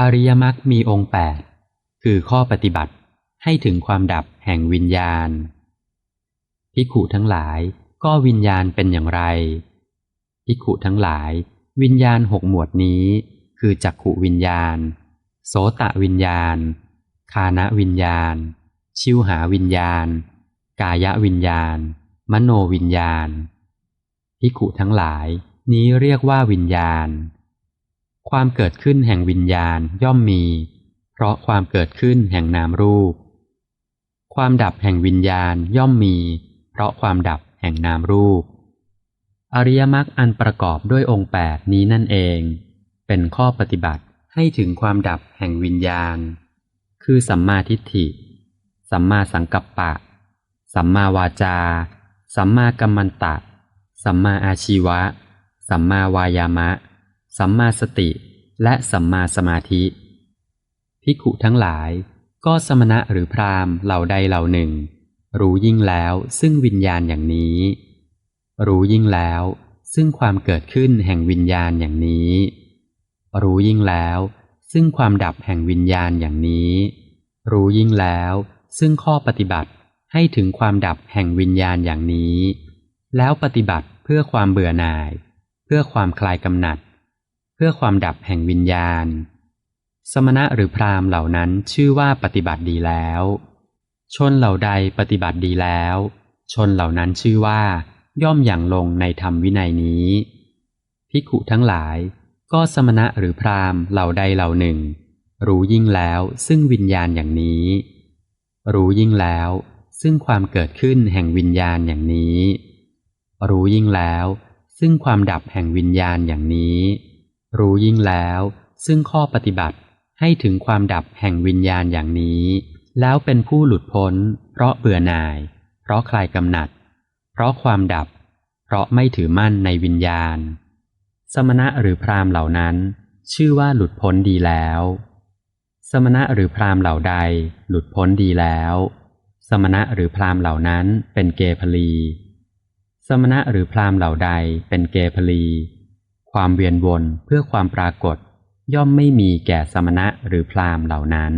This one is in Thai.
อริยมรรคมีองค์แปดคือข้อปฏิบัติให้ถึงความดับแห่งวิญญาณภิขุทั้งหลายก็วิญญาณเป็นอย่างไรภิขุทั้งหลาย วิญญาณหกหมวดนี้ คือจักขุวิญญาณ โสตะวิญญาณ คานวิญญาณ ชิวหาวิญญาณ กายวิญญาณ มโนวิญญาณภิขุทั้งหลายนี้เรียกว่าวิญญาณ ความเกิดขึ้นแห่งวิญญาณย่อมมี เพราะความเกิดขึ้นแห่งนามรูป ความดับแห่งวิญญาณย่อมมี เพราะความดับแห่งนามรูป อริยมรรคอันประกอบด้วยองค์แปดนี้นั่นเอง เป็นข้อปฏิบัติให้ถึงความดับแห่งวิญญาณ คือสัมมาทิฏฐิ สัมมาสังกัปปะ สัมมาวาจา สัมมากัมมันตะ สัมมาอาชีวะ สัมมาวายามะ สัมมาสติ และสัมมาสมาธิภิกขุทั้งหลายก็สมณะหรือพราหมณ์เหล่าใดเหล่าหนึ่ง รู้ยิ่งแล้วซึ่งวิญญาณอย่างนี้ รู้ยิ่งแล้วซึ่งความเกิดขึ้นแห่งวิญญาณอย่างนี้ รู้ยิ่งแล้ว ซึ่งความดับแห่งวิญญาณอย่างนี้ รู้ยิ่งแล้ว ซึ่งข้อปฏิบัติให้ถึงความดับแห่งวิญญาณอย่างนี้ แล้วปฏิบัติเพื่อความเบื่อหน่าย เพื่อความคลายกำหนัด พื่อความดับแห่งวิญญาณ สมณะหรือพราหมณ์เหล่านั้นชื่อว่าปฏิบัติดีแล้ว ชนเหล่าใดปฏิบัติดีแล้ว ชนเหล่านั้นชื่อว่า ย่อมอย่างลงในธรรมวินัยนี้ภิกขุทั้งหลาย ก็สมณะหรือพราหมณ์เหล่าใดเหล่าหนึ่ง รู้ยิ่งแล้วซึ่งวิญญาณอย่างนี้ รู้ยิ่งแล้ว ซึ่งความเกิดขึ้นแห่งวิญญาณอย่างนี้ รู้ยิ่งแล้ว ซึ่งความดับแห่งวิญญาณอย่างนี้ รู้ยิ่งแล้ว ซึ่งข้อปฏิบัติให้ถึงความดับแห่งวิญญาณอย่างนี้ แล้วเป็นผู้หลุดพ้น เพราะเบื่อหน่าย เพราะคลายกำหนัด เพราะความดับ เพราะไม่ถือมั่นในวิญญาณ สมณะหรือพราหมณ์เหล่านั้น ชื่อว่าหลุดพ้นดีแล้ว สมณะหรือพราหมณ์เหล่าใด หลุดพ้นดีแล้ว สมณะหรือพราหมณ์เหล่านั้นเป็นเกพลี สมณะหรือพราหมณ์เหล่าใดเป็นเกพลี ความเวียนวนเพื่อความปรากฏ ย่อมไม่มีแก่สมณะหรือพราหมณ์เหล่านั้น